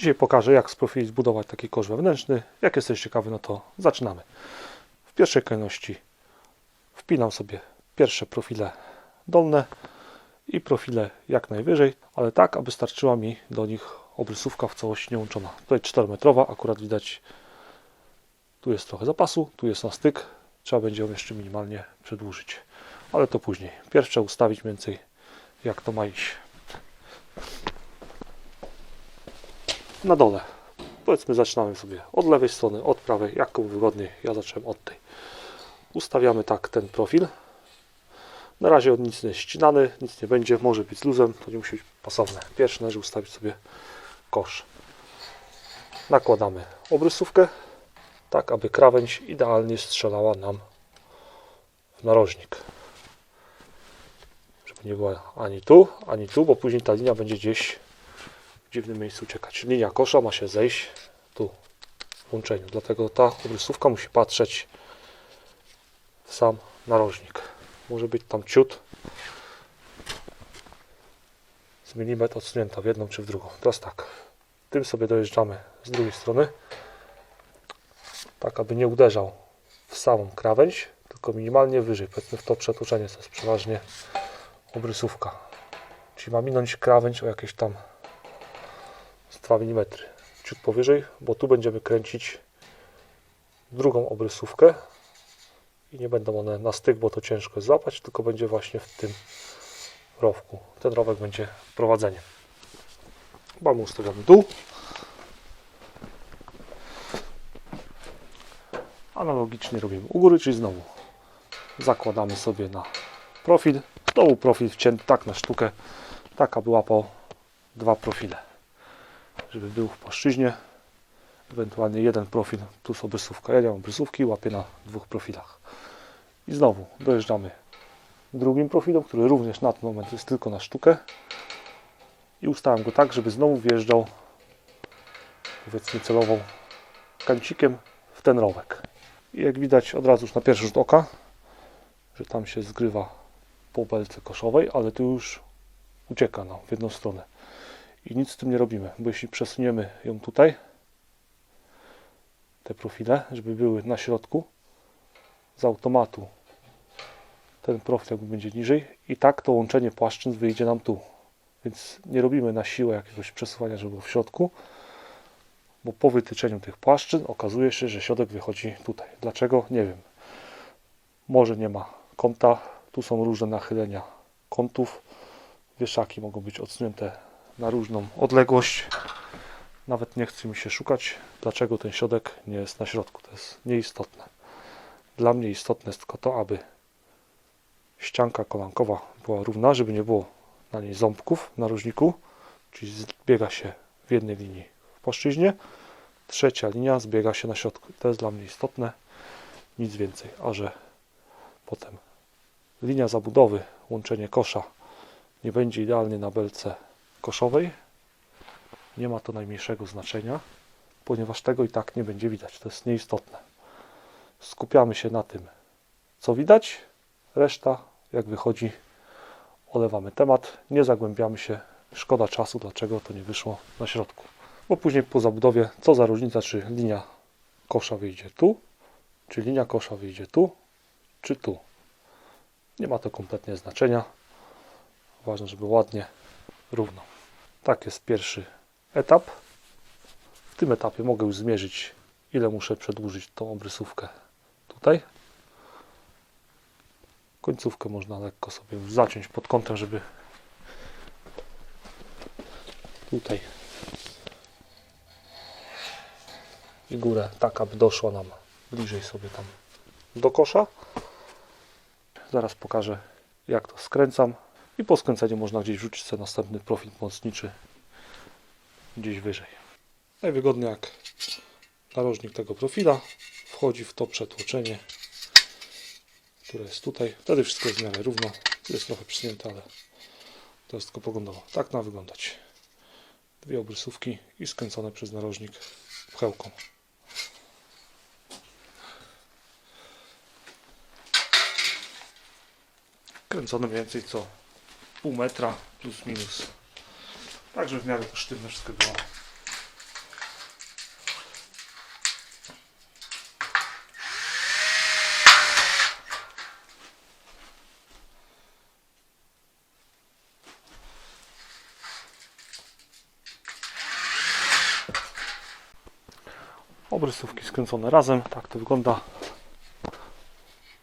Dzisiaj pokażę, jak z profili zbudować taki kosz wewnętrzny. Jak jesteś ciekawy, no to zaczynamy. W pierwszej kolejności wpinam sobie pierwsze profile dolne i profile jak najwyżej, ale tak, aby starczyła mi do nich obrysówka w całości niełączona. Tutaj 4-metrowa, akurat widać, tu jest trochę zapasu, tu jest na styk, trzeba będzie ją jeszcze minimalnie przedłużyć, ale to później. Pierw trzeba ustawić mniej więcej jak to ma iść. Na dole, powiedzmy zaczynamy sobie od lewej strony, od prawej, jak komu wygodniej, ja zacząłem od tej. Ustawiamy tak ten profil. Na razie on nic nie jest ścinany, nic nie będzie, może być z luzem, to nie musi być pasowne. Pierwszy należy ustawić sobie kosz. Nakładamy obrysówkę, tak aby krawędź idealnie strzelała nam w narożnik. Żeby nie była ani tu, ani tu, bo później ta linia będzie gdzieś dziwnym miejscu uciekać. Linia kosza ma się zejść tu w łączeniu, dlatego ta obrysówka musi patrzeć w sam narożnik. Może być tam ciut z milimetr odsunięta w jedną czy w drugą. Teraz tak, tym sobie dojeżdżamy z drugiej strony, tak aby nie uderzał w samą krawędź, tylko minimalnie wyżej, powiedzmy w to przetłuczenie, to jest przeważnie obrysówka. Czyli ma minąć krawędź o jakieś tam 2 mm, ciut powyżej, bo tu będziemy kręcić drugą obrysówkę i nie będą one na styk, bo to ciężko jest złapać, tylko będzie właśnie w tym rowku. Ten rowek będzie prowadzeniem. Mamy ustawiony dół. Analogicznie robimy u góry, czyli znowu zakładamy sobie na profil. Znowu profil wcięty tak na sztukę, tak aby łapał dwa profile. Żeby był w płaszczyźnie. Ewentualnie jeden profil plus obrysówka. Ja nie mam obrysówki, łapię na dwóch profilach. I znowu dojeżdżamy drugim profilem, który również na ten moment jest tylko na sztukę. I ustawiam go tak, żeby znowu wjeżdżał powiedzmy celową kancikiem w ten rowek. I jak widać od razu już na pierwszy rzut oka, że tam się zgrywa po belce koszowej, ale tu już ucieka nam w jedną stronę. I nic z tym nie robimy, bo jeśli przesuniemy ją tutaj, te profile, żeby były na środku, z automatu ten profil jakby będzie niżej i tak to łączenie płaszczyzn wyjdzie nam tu. Więc nie robimy na siłę jakiegoś przesuwania, żeby było w środku, bo po wytyczeniu tych płaszczyzn okazuje się, że środek wychodzi tutaj. Dlaczego? Nie wiem. Może nie ma kąta, tu są różne nachylenia kątów. Wieszaki mogą być odsunięte na różną odległość. Nawet nie chce mi się szukać, dlaczego ten środek nie jest na środku. To jest nieistotne. Dla mnie istotne jest tylko to, aby ścianka kolankowa była równa, żeby nie było na niej ząbków w narożniku, czyli zbiega się w jednej linii w płaszczyźnie. Trzecia linia zbiega się na środku. To jest dla mnie istotne, nic więcej. A że potem linia zabudowy, łączenie kosza nie będzie idealnie na belce koszowej, nie ma to najmniejszego znaczenia, ponieważ tego i tak nie będzie widać. To jest nieistotne. Skupiamy się na tym, co widać, reszta, jak wychodzi, olewamy temat, nie zagłębiamy się. Szkoda czasu, dlaczego to nie wyszło na środku. Bo później po zabudowie, co za różnica, czy linia kosza wyjdzie tu, czy linia kosza wyjdzie tu, czy tu. Nie ma to kompletnie znaczenia. Ważne, żeby ładnie, równo. Tak jest pierwszy etap. W tym etapie mogę już zmierzyć, ile muszę przedłużyć tą obrysówkę tutaj. Końcówkę można lekko sobie zaciąć pod kątem, żeby tutaj i górę tak, aby doszła nam bliżej sobie tam do kosza. Zaraz pokażę jak to skręcam i po skręceniu można gdzieś wrzucić sobie następny profil pomocniczy gdzieś wyżej. Najwygodniej jak narożnik tego profila wchodzi w to przetłoczenie, które jest tutaj. Wtedy wszystko jest w miarę równo. Jest trochę przysunięte, ale to jest tylko poglądowo. Tak ma wyglądać. Dwie obrysówki i skręcone przez narożnik pchełką. Kręcone mniej więcej co pół metra plus minus. Także w miarę to sztywne wszystko było. obrysówki skręcone razem, tak to wygląda.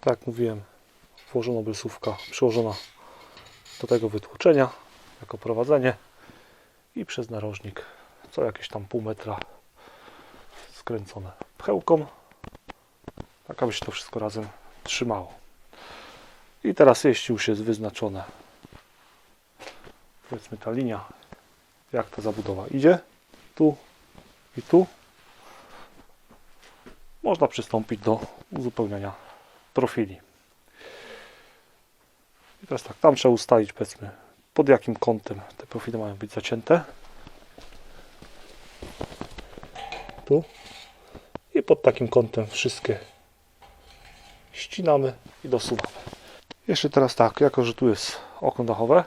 Tak jak mówiłem, włożona obrysówka, przyłożona do tego wytłoczenia jako prowadzenie i przez narożnik co jakieś tam pół metra skręcone pchełką tak aby się to wszystko razem trzymało. I teraz jeśli już jest wyznaczone powiedzmy ta linia jak ta zabudowa idzie tu i tu. Można przystąpić do uzupełniania profili i teraz tak, tam trzeba ustalić powiedzmy pod jakim kątem te profile mają być zacięte. Tu. I pod takim kątem wszystkie ścinamy i dosuwamy. Jeszcze teraz tak, jako że tu jest okno dachowe,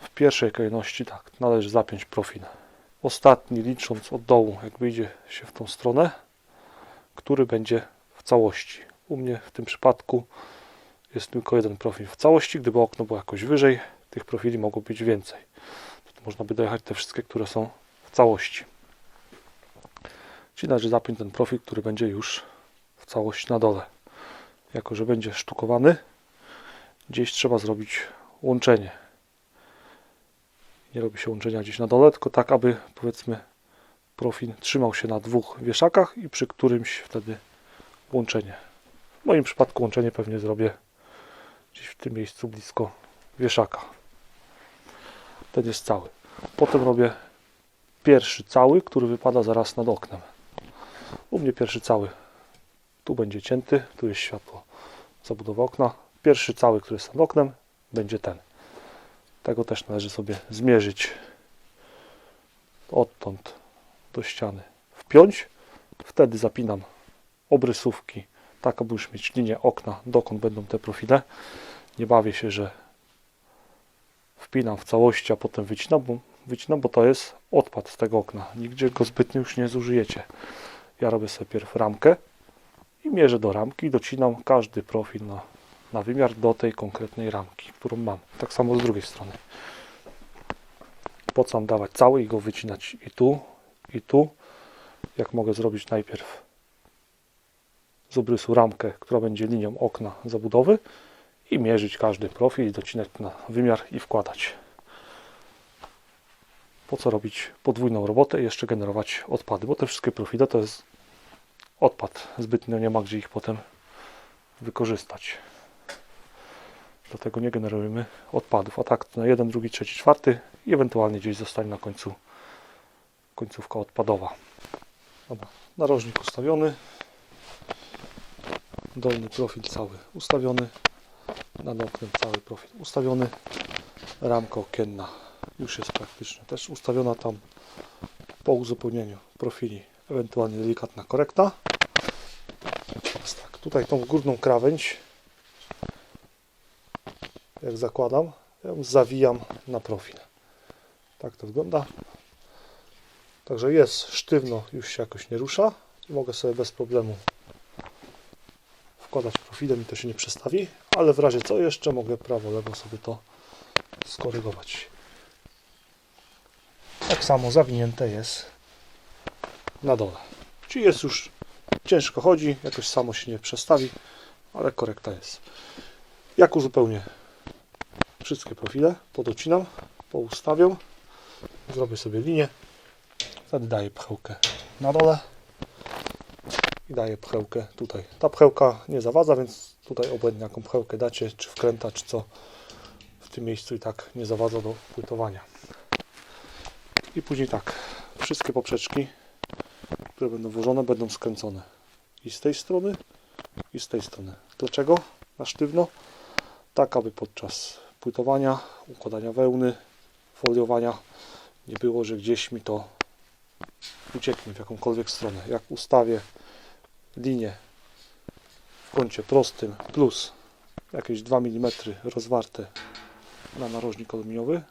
w pierwszej kolejności tak, należy zapiąć profil. Ostatni licząc od dołu, jak wyjdzie się w tą stronę, który będzie w całości. U mnie w tym przypadku jest tylko jeden profil w całości. Gdyby okno było jakoś wyżej, tych profili mogło być więcej. To można by dojechać te wszystkie, które są w całości. Czyli należy zapiąć ten profil, który będzie już w całości na dole. Jako, że będzie sztukowany, gdzieś trzeba zrobić łączenie. Nie robi się łączenia gdzieś na dole, tylko tak, aby powiedzmy profil trzymał się na dwóch wieszakach i przy którymś wtedy łączenie. W moim przypadku łączenie pewnie zrobię gdzieś w tym miejscu blisko wieszaka. Ten jest cały. Potem robię pierwszy cały, który wypada zaraz nad oknem. U mnie pierwszy cały. Tu będzie cięty, tu jest światło. Zabudowa okna. Pierwszy cały, który jest nad oknem, będzie ten. Tego też należy sobie zmierzyć odtąd do ściany. Wpiąć. Wtedy zapinam obrysówki, tak aby już mieć linię okna, dokąd będą te profile. Nie bawię się, że wpinam w całości, a potem wycinam, bo, wycinam, bo to jest odpad z tego okna. Nigdzie go zbytnio już nie zużyjecie. Ja robię sobie pierw ramkę i mierzę do ramki i docinam każdy profil na, na wymiar do tej konkretnej ramki, którą mam. Tak samo z drugiej strony. Po co mam dawać cały i go wycinać i tu, i tu. Jak mogę zrobić najpierw z obrysu ramkę, która będzie linią okna zabudowy i mierzyć każdy profil docinać na wymiar i wkładać. Po co robić podwójną robotę i jeszcze generować odpady, bo te wszystkie profile to jest odpad. Zbytnio nie ma gdzie ich potem wykorzystać. Dlatego nie generujemy odpadów. A tak na jeden, drugi, trzeci, czwarty i ewentualnie gdzieś zostanie na końcu końcówka odpadowa. Dobra, narożnik ustawiony. Dolny profil cały ustawiony. Nad oknem cały profil ustawiony. Ramka okienna już jest praktycznie też ustawiona tam po uzupełnieniu profili. Ewentualnie delikatna korekta. Teraz tak, tutaj tą górną krawędź jak zakładam, ją zawijam na profil. Tak to wygląda. Także jest sztywno, już się jakoś nie rusza. Mogę sobie bez problemu wkładać profilem i to się nie przestawi, ale w razie co jeszcze mogę prawo, lewo sobie to skorygować. Tak samo zawinięte jest na dole. Czyli jest już ciężko chodzi, jakoś samo się nie przestawi, ale korekta jest. Jak uzupełnię wszystkie profile, podocinam, poustawiam, zrobię sobie linię, wtedy daję pchełkę na dole i daję pchełkę tutaj. Ta pchełka nie zawadza, więc tutaj obłędnie jaką pchełkę dacie, czy wkręta, czy co w tym miejscu i tak nie zawadza do płytowania. I później tak, wszystkie poprzeczki, które będą włożone, będą skręcone i z tej strony, i z tej strony. Dlaczego? Na sztywno, tak aby podczas płytowania, układania wełny, foliowania nie było, że gdzieś mi to ucieknie w jakąkolwiek stronę. Jak ustawię linię w kącie prostym plus jakieś 2 mm rozwarte na narożnik aluminiowy,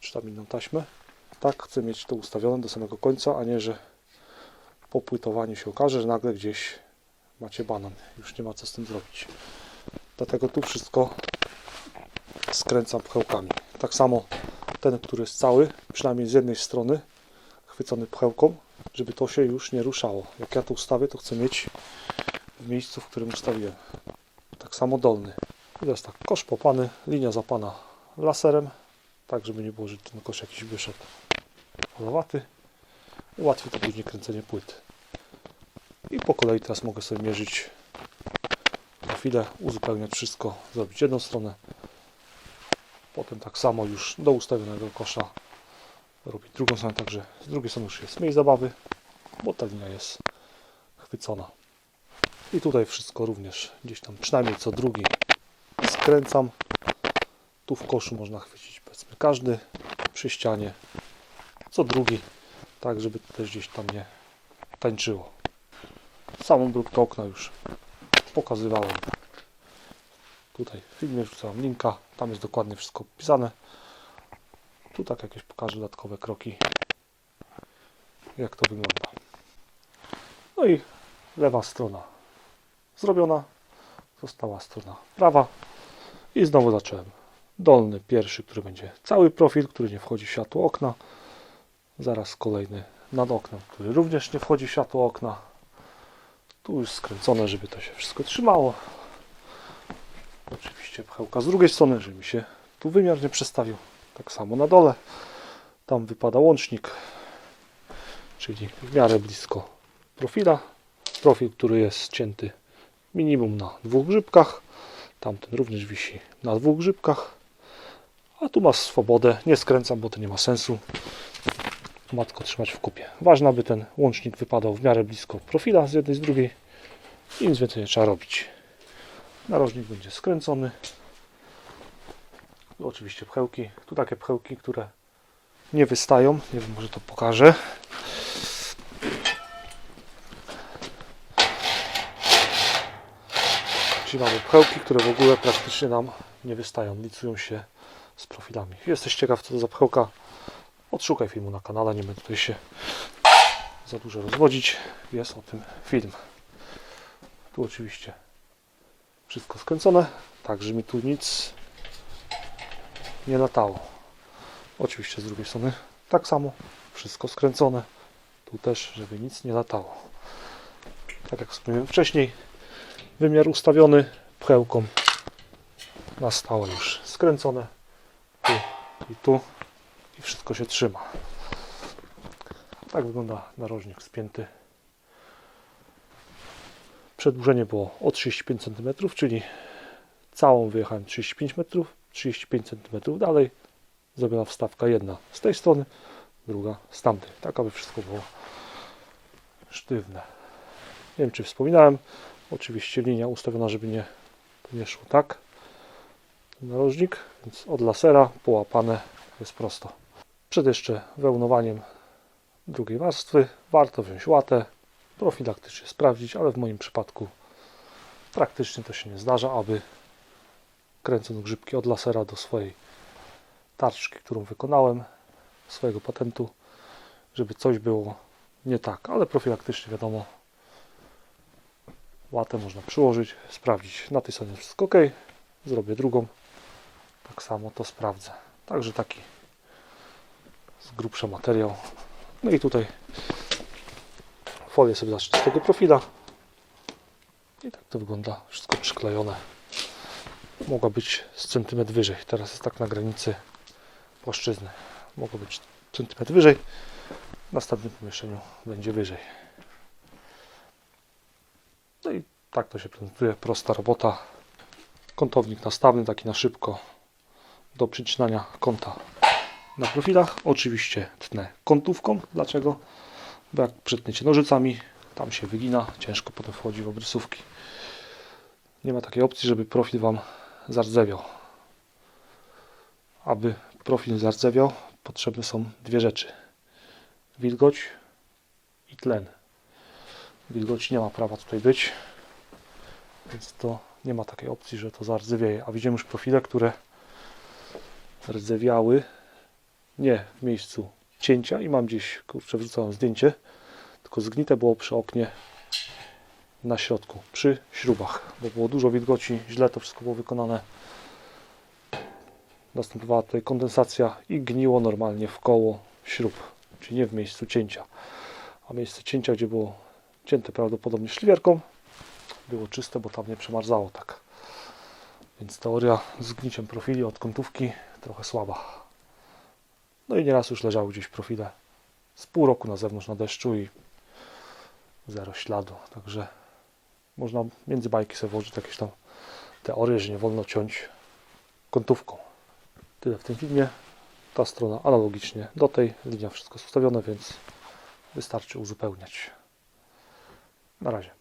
czy tam inną taśmę, tak chcę mieć to ustawione do samego końca, a nie, że po płytowaniu się okaże, że nagle gdzieś macie banan. Już nie ma co z tym zrobić. Dlatego tu wszystko skręcam pchełkami. Tak samo ten, który jest cały, przynajmniej z jednej strony, chwycony pchełką, żeby to się już nie ruszało. Jak ja to ustawię, to chcę mieć w miejscu, w którym ustawiłem. Tak samo dolny. I teraz tak, kosz popany, linia zapana laserem, tak żeby nie było, że ten kosz jakiś wyszedł polowaty. Ułatwi to później kręcenie płyt. I po kolei teraz mogę sobie mierzyć profile, uzupełniać wszystko, zrobić jedną stronę. Potem tak samo już do ustawionego kosza robić drugą stronę, także z drugiej strony już jest mniej zabawy, bo ta linia jest chwycona. I tutaj wszystko również gdzieś tam przynajmniej co drugi skręcam. Tu w koszu można chwycić powiedzmy każdy przy ścianie, co drugi, tak żeby to też gdzieś tam nie tańczyło. Samą brudkę okna już pokazywałem. Tutaj w filmie wrzucam linka, tam jest dokładnie wszystko opisane. Tu tak jakieś pokażę dodatkowe kroki, jak to wygląda. No i lewa strona zrobiona, została strona prawa i znowu zacząłem. Dolny pierwszy, który będzie cały profil, który nie wchodzi w światło okna. Zaraz kolejny nad oknem, który również nie wchodzi w światło okna. Tu już skręcone, żeby to się wszystko trzymało. Oczywiście pchełka z drugiej strony, żeby mi się tu wymiar nie przestawił. Tak samo na dole. Tam wypada łącznik, czyli w miarę blisko profila. Profil, który jest cięty minimum na dwóch grzybkach. Tamten również wisi na dwóch grzybkach. A tu masz swobodę. Nie skręcam, bo to nie ma sensu. Matko trzymać w kupie. Ważne, aby ten łącznik wypadał w miarę blisko profila z jednej z drugiej. I nic więcej nie trzeba robić. Narożnik będzie skręcony. Tu oczywiście pchełki. Tu takie pchełki, które nie wystają. Nie wiem, może to pokażę. Czyli mamy pchełki, które w ogóle praktycznie nam nie wystają. Licują się z profilami. Jesteś ciekaw, co to za pchełka? Odszukaj filmu na kanale. Nie będę tutaj się za dużo rozwodzić. Jest o tym film. Tu oczywiście wszystko skręcone, tak, że mi tu nic nie latało. Oczywiście z drugiej strony tak samo, wszystko skręcone. Tu też, żeby nic nie latało. Tak jak wspomniałem wcześniej, wymiar ustawiony pchełką na stałe już skręcone. Tu i tu i wszystko się trzyma. Tak wygląda narożnik spięty. Przedłużenie było o 35 cm, czyli całą wyjechałem 35 metrów, 35 cm dalej zrobiona wstawka jedna z tej strony, druga z tamtej, tak aby wszystko było sztywne. Nie wiem czy wspominałem, oczywiście linia ustawiona, żeby nie, nie szło tak. Narożnik, więc od lasera połapane jest prosto. Przed jeszcze wełnowaniem drugiej warstwy warto wziąć łatę, profilaktycznie sprawdzić, ale w moim przypadku praktycznie to się nie zdarza, aby kręcąc grzybki od lasera do swojej tarczki, którą wykonałem, swojego patentu, żeby coś było nie tak, ale profilaktycznie wiadomo, łatę można przyłożyć, sprawdzić na tej stronie wszystko ok, zrobię drugą, tak samo to sprawdzę. Także taki z grubsza materiał. No i tutaj folię sobie zacznę z tego profila. I tak to wygląda, wszystko przyklejone. Mogła być z centymetr wyżej. Teraz jest tak na granicy płaszczyzny. Mogło być centymetr wyżej. W następnym pomieszczeniu będzie wyżej. No i tak to się prezentuje. Prosta robota. Kątownik nastawny, taki na szybko do przycinania kąta na profilach. Oczywiście tnę kątówką. Dlaczego? Bo jak przetniecie nożycami, tam się wygina, ciężko potem wchodzi w obrysówki. Nie ma takiej opcji, żeby profil Wam zardzewiał. Aby profil zardzewiał, potrzebne są dwie rzeczy. Wilgoć i tlen. Wilgoci nie ma prawa tutaj być, więc to nie ma takiej opcji, że to zardzewieje. A widzimy już profile, które rdzewiały nie w miejscu cięcia i mam gdzieś, kurczę, wrzucałem zdjęcie, tylko zgnite było przy oknie na środku, przy śrubach, bo było dużo wilgoci, źle to wszystko było wykonane. Następowała tutaj kondensacja i gniło normalnie w koło śrub, czyli nie w miejscu cięcia. A miejsce cięcia, gdzie było cięte prawdopodobnie szliwierką, było czyste, bo tam nie przemarzało tak. Więc teoria z gniciem profili od kątówki trochę słaba. No i nieraz już leżały gdzieś profile z pół roku na zewnątrz na deszczu i zero śladu. Także można między bajki sobie włożyć jakieś tam teorie, że nie wolno ciąć kątówką. Tyle w tym filmie. Ta strona analogicznie do tej. Linia wszystko ustawione, więc wystarczy uzupełniać. Na razie.